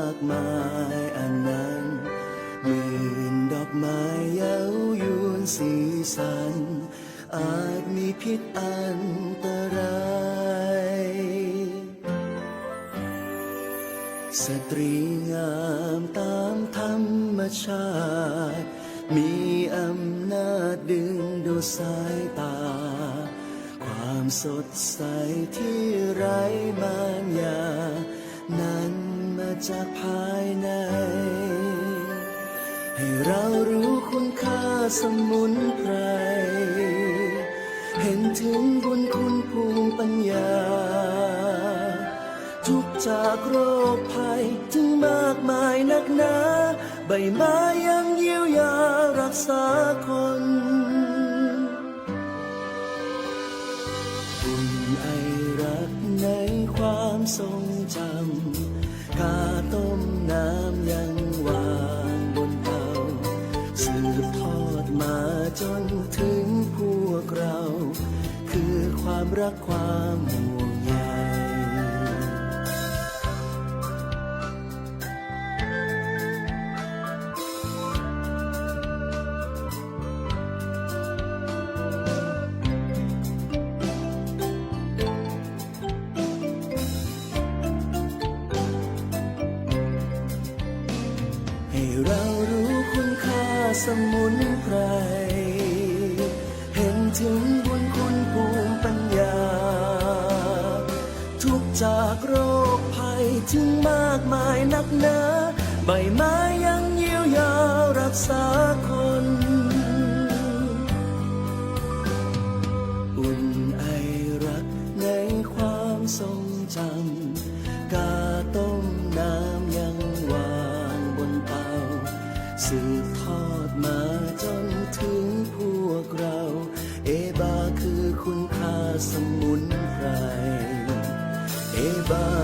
ากมายอันนั้นมื่นดอกไม้เย้ายวนสีสัน อาจมีพิษอันตรายสตรีงามตามธรรมชาติ มีอำนาจดึงดูสายตา ความสดใสที่ไร้มารยา จากภายใน ให้เรารู้คุณค่าสมุนไพร เห็นถึงบุญคุณภูมิปัญญา ทุกจากโรคภัยถึงมากมายนักหนา ใบไม้ยังเยียวยารักษาคน ต้มน้ำยังวางบนเตาสืบทอดมาจนถึงพวกเรา คือความรักความห่วง สมุนไพร เห็นถึงบุญคุณภูมิปัญญา ทุกจากโรคภัยถึงมากมายนักหนา ใบไม้ยังเยียวยารักษา มุนไพรเอบา